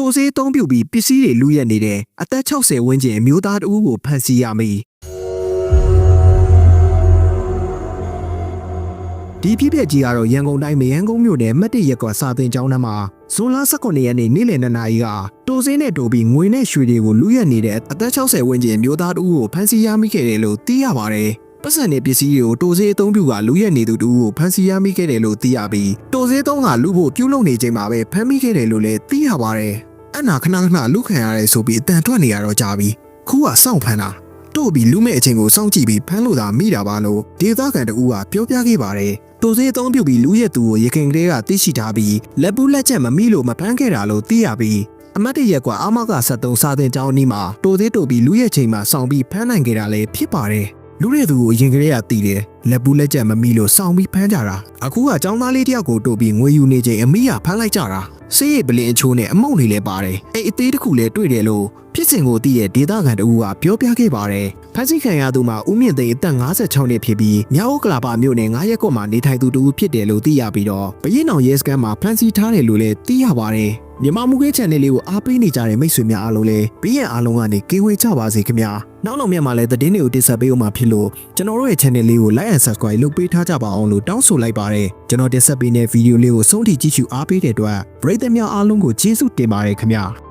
တိုဆေးအသုံးပြုပြီးပစ္စည်းတွေလူရက်နေတဲ့အသက်60ဝန်းကျင်အမျိုးသားတဦးကိုဖမ်းဆီးရမည်ဒီဖြစ်ဖြစ်ကြီးကတော့ရန်ကုန်တိုင်းမရန်ကုန်မြို့နယ်မတ်တရက်ကွာစာတင်ကျောင်းထဲမှာဇွန်လ18ရက်နေ့နေ့လယ်2နာရီကတိုစင်းနဲ့တိုပြီးငွေနဲ့ရွှေတွေကိုလူရက်နေတဲ့အသက်60ဝန်းကျင်မျိုးသားတဦးကိုဖမ်းဆီးရမိခဲ့တယ်လို့သိရပါတယ်။ပတ်စံတဲ့ပစ္စည်းတွေကိုတိုစေးအသုံးပြုကလူရက်နေသူတူကိုဖမ်းဆီးရမိခဲ့တယ်လို့သိရပြီးတိုစေးသုံးကလူဖို့ပြုတ်လုံနေချိန်မှာပဲဖမ်းမိခဲ့တယ်လို့လည်းသိရပါတယ်။ အဲ့နာခဏခဏလူခံရတယ်ဆိုပြီးအတန်ထွက်နေရတော့ကြာပြီ။ခုကစောင့်ဖမ်းတာ။တို့ပြီးလူမဲ့အချိန်ကိုစောင့်ကြည့်ပြီးဖမ်းလို့သာမိတာပါလို့ဒေသခံတဦးကပြောပြခဲ့ပါတယ်။တိုစေးအသုံးပြုပြီးလူရက်သူကိုရခင်ကလေးကသိရှိထားပြီးလက်ပူးလက်ချက်မမိလို့မဖမ်းခဲ့တာလို့သိရပြီးအမတ်တရက်ကအာမက73စာတင်ကျောင်းအနီးမှာတိုသေးတိုပြီးလူရဲ့ချိန်မှာစောင့်ပြီးဖမ်းနိုင်ခဲ့တာလည်းဖြစ်ပါတယ်လူရဲ့သူကိုရင်ကလေးကတီးတယ်လက်ပူးလက်ချက်မမိလို့စောင့်ပြီးဖမ်းကြတာအခုကကျောင်းသားလေးတယောက်ကိုတိုးပြီးငွေယူနေချိန်အမိကဖမ်းလိုက်ကြတာ စေးရိပ်ပလင်အချိုးနဲ့အမောက်တွေလည်းပါတယ်အဲ့အသေးတစ်ခုလည်းတွေ့တယ်လို့ဖြစ်စဉ်ကိုသိတဲ့ဒေသခံတဦးကပြောပြခဲ့ပါတယ်ဖမ်းဆီးခံရသူမှာဦးမြင့်သိန်းအသက်56နှစ်ဖြစ်ပြီးမြောက်ဥက္ကလာပမြို့နယ်9ရက်ကွက်မှာနေထိုင်သူတူဖြစ်တယ်လို့သိရပြီးတော့ဘရင်အောင်ရဲစခန်းမှာဖမ်းဆီးထားတယ်လို့လည်းသိရပါတယ်မြန်မာမှုခွေး channel လေးကိုအားပေးနေကြတဲ့မိတ်ဆွေများအားလုံးလည်းဘေးရန်အားလုံးကနေကင်းဝေးကြပါစေခင်ဗျာ နောက်နောက်မြတ်မှာလည်းသတင်းတွေကိုတင်ဆက်ပေးအောင်မှာဖြစ်လို့ကျွန်တော်တို့ရဲ့ channel လေးကို like and subscribe လုပ်ပေးထားကြပါအောင်လို့တောင်းဆိုလိုက်ပါတယ်ကျွန်တော်တင်ဆက်ပေးတဲ့ဗီဒီယိုလေးကိုဆုံးထိကြည့်ရှုအားပေးတဲ့အတွက်ပရိသတ်များအားလုံးကိုကျေးဇူးတင်ပါတယ်ခင်ဗျာ